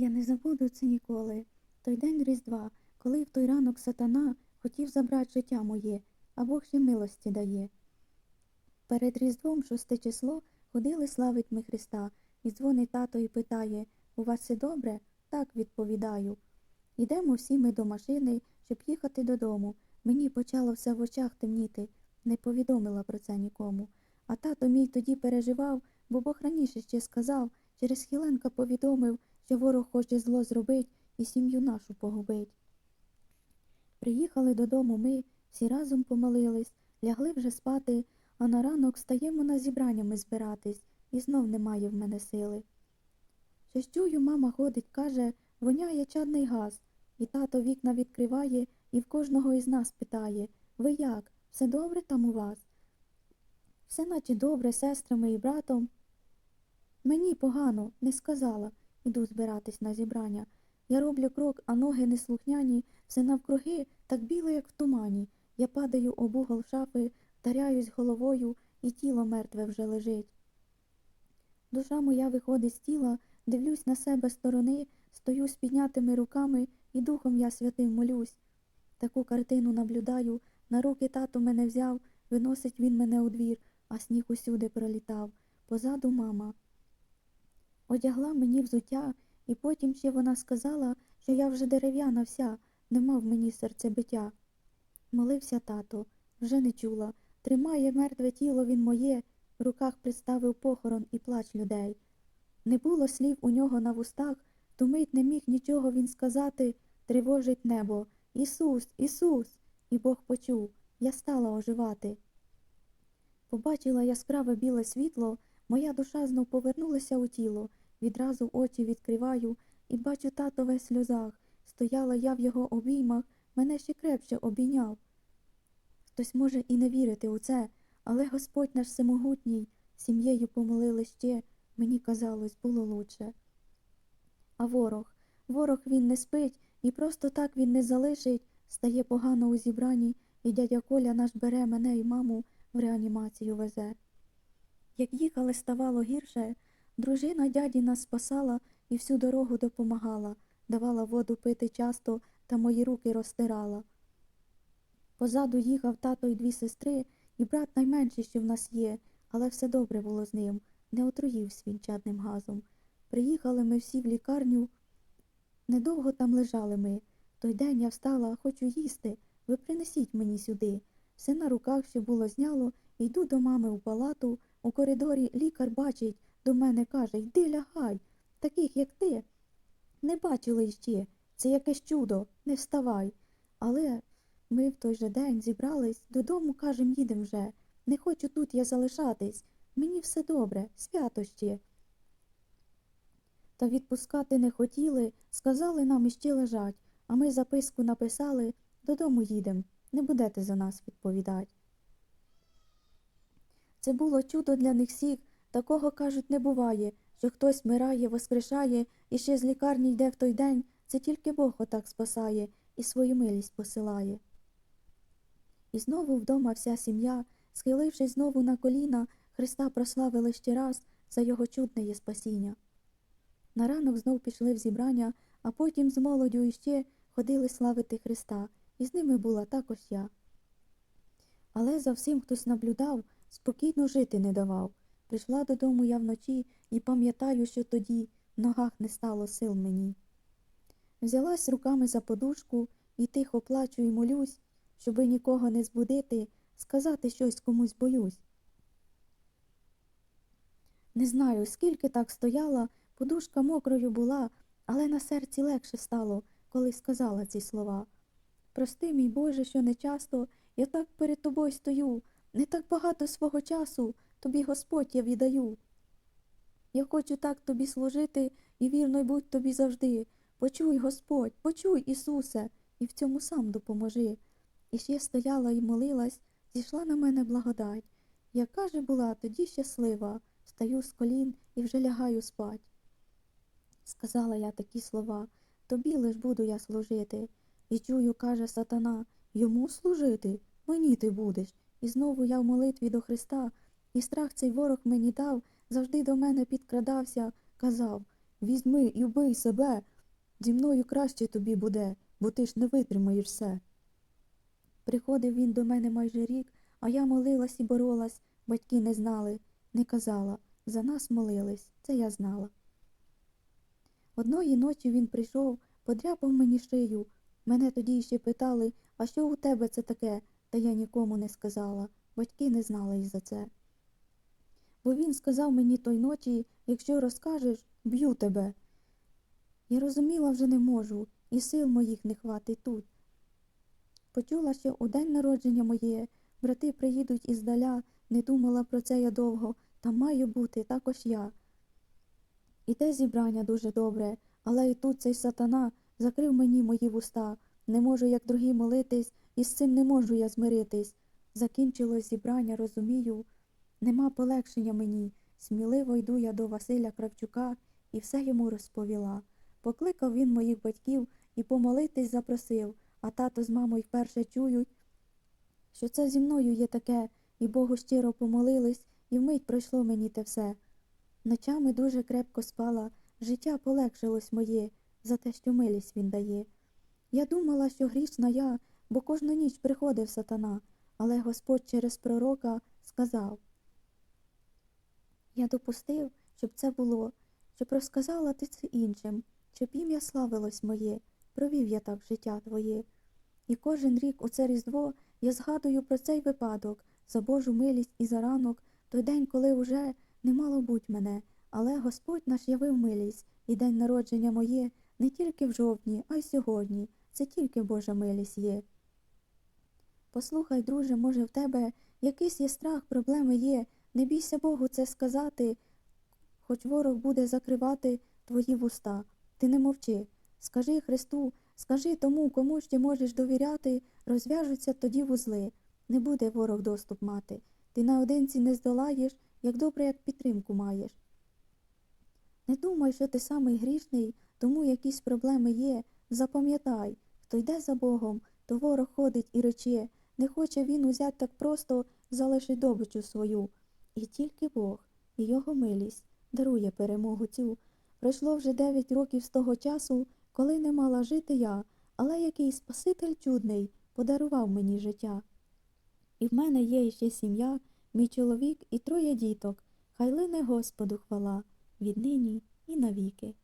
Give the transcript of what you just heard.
Я не забуду це ніколи. Той день Різдва, коли в той ранок сатана хотів забрати життя моє, а Бог ще милості дає. Перед Різдвом, шосте число, ходили славить ми Христа, і дзвонить тато і питає У вас все добре? Так, відповідаю. Йдемо всі ми до машини, щоб їхати додому. Мені почало все в очах темніти, не повідомила про це нікому. А тато мій тоді переживав, бо Бог раніше ще сказав, через Хіленка повідомив, що ворог хоче зло зробить і сім'ю нашу погубить. Приїхали додому ми, всі разом помолились, лягли вже спати, а на ранок стаємо на зібраннями збиратись, і знов немає в мене сили. Щось чую, мама ходить, каже, воняє чадний газ, і тато вікна відкриває і в кожного із нас питає Ви як? Все добре там у вас? Все наче добре, сестрами і братом. Мені погано, не сказала, іду збиратись на зібрання. Я роблю крок, а ноги неслухняні, все навкруги, так біле, як в тумані. Я падаю об угол шафи, вдаряюсь головою, і тіло мертве вже лежить. Душа моя виходить з тіла, дивлюсь на себе сторони, стою з піднятими руками, і духом я святим молюсь. Таку картину наблюдаю, на руки тато мене взяв, виносить він мене у двір, а сніг усюди пролітав. Позаду мама. Одягла мені взуття, і потім ще вона сказала, що я вже дерев'яна вся, нема в мені серцебиття. Молився тато, вже не чула. Тримає мертве тіло він моє, в руках представив похорон і плач людей. Не було слів у нього на вустах, ту мить не міг нічого він сказати, тривожить небо. Ісус, Ісус! І Бог почув, я стала оживати. Побачила яскраве біле світло, моя душа знов повернулася у тіло, відразу очі відкриваю і бачу тато весь сльозах. Стояла я в його обіймах, мене ще крепше обійняв. Хтось може і не вірити у це, але Господь наш всемогутній, сім'єю помолили ще, мені казалось, було лучше. А ворог, ворог він не спить, і просто так він не залишить, стає погано у зібранні, і дядя Коля наш бере мене і маму в реанімацію везе. Як їхали, ставало гірше, дружина дяді нас спасала і всю дорогу допомагала, давала воду пити часто та мої руки розтирала. Позаду їхав тато й дві сестри, і брат найменший, що в нас є, але все добре було з ним, не отруївся він чадним газом. Приїхали ми всі в лікарню. Недовго там лежали ми. Той день я встала, хочу їсти. Ви принесіть мені сюди. Все на руках, що було зняло, йду до мами у палату. У коридорі лікар бачить, до мене каже Йди лягай, таких, як ти. Не бачили іще. Це якесь чудо, не вставай. Але ми в той же день зібрались, додому, кажем, їдем вже. Не хочу тут я залишатись. Мені все добре, свято ще. Та відпускати не хотіли, сказали нам іще лежать, а ми записку написали, додому їдем, не будете за нас відповідати. Це було чудо для них всіх, такого, кажуть, не буває, що хтось вмирає, воскрешає і ще з лікарні йде в той день, це тільки Бог отак спасає і свою милість посилає. І знову вдома вся сім'я, схилившись знову на коліна, Христа прославили ще раз за його чудне є спасіння. На ранок знов пішли в зібрання, а потім з молоддю іще ходили славити Христа, і з ними була також я. Але за всім хтось наблюдав, спокійно жити не давав. Прийшла додому я вночі і пам'ятаю, що тоді в ногах не стало сил мені. Взялась руками за подушку і тихо плачу і молюсь, щоби нікого не збудити, сказати щось комусь боюсь. Не знаю, скільки так стояла, подушка мокрою була, але на серці легше стало, коли сказала ці слова. Прости, мій Боже, що не часто я так перед тобою стою, не так багато свого часу тобі Господь я віддаю. Я хочу так тобі служити і вірно й будь тобі завжди. Почуй, Господь, почуй, Ісусе, і в цьому сам допоможи. І ще стояла і молилась, зійшла на мене благодать. Яка же була тоді щаслива, стаю з колін і вже лягаю спать. Сказала я такі слова, тобі лиш буду я служити. І чую, каже сатана, йому служити, мені ти будеш. І знову я в молитві до Христа, і страх цей ворог мені дав, завжди до мене підкрадався, казав візьми і вбий себе. Зі мною краще тобі буде, бо ти ж не витримаєш все. Приходив він до мене майже рік, а я молилась і боролась, батьки не знали, не казала. За нас молились, це я знала. Одної ночі він прийшов, подряпав мені шию. Мене тоді ще питали, а що у тебе це таке? Та я нікому не сказала. Батьки не знали і за це. Бо він сказав мені той ночі, якщо розкажеш, б'ю тебе. Я розуміла вже не можу, і сил моїх не хватить тут. Почула, що у день народження моє брати приїдуть іздаля, не думала про це я довго, та маю бути також я. І те зібрання дуже добре, але і тут цей сатана закрив мені мої вуста. Не можу, як другі молитись, і з цим не можу я змиритись. Закінчилось зібрання, розумію. Нема полегшення мені. Сміливо йду я до Василя Кравчука і все йому розповіла. Покликав він моїх батьків і помолитись запросив, а тато з мамою вперше чують, що це зі мною є таке, і Богу щиро помолились, і вмить пройшло мені те все. Ночами дуже крепко спала, життя полегшилось моє, за те, що милість він дає. Я думала, що грішна я, бо кожну ніч приходив сатана, але Господь через пророка сказав Я допустив, щоб це було, щоб розказала ти це іншим, щоб ім'я славилось моє, провів я так життя твоє. І кожен рік у це Різдво я згадую про цей випадок, за Божу милість і за ранок, той день, коли уже не мало буть мене, але Господь наш явив милість, і день народження моє не тільки в жовтні, а й сьогодні. Це тільки Божа милість є. Послухай, друже, може, в тебе якийсь є страх, проблеми є. Не бійся Богу це сказати, хоч ворог буде закривати твої вуста. Ти не мовчи. Скажи Христу, скажи тому, кому ще можеш довіряти, розв'яжуться тоді вузли. Не буде ворог доступ мати. Ти наодинці не здолаєш, як добре, як підтримку маєш. Не думай, що ти самий грішний, тому якісь проблеми є. Запам'ятай, хто йде за Богом, то ворог ходить і рече, не хоче він узять так просто, залишить добичу свою. І тільки Бог, і його милість дарує перемогу цю. Пройшло вже дев'ять років з того часу, коли не мала жити я, але який Спаситель чудний подарував мені життя. І в мене є ще сім'я, мій чоловік і троє діток. Хай лине Господу хвала, віднині і навіки.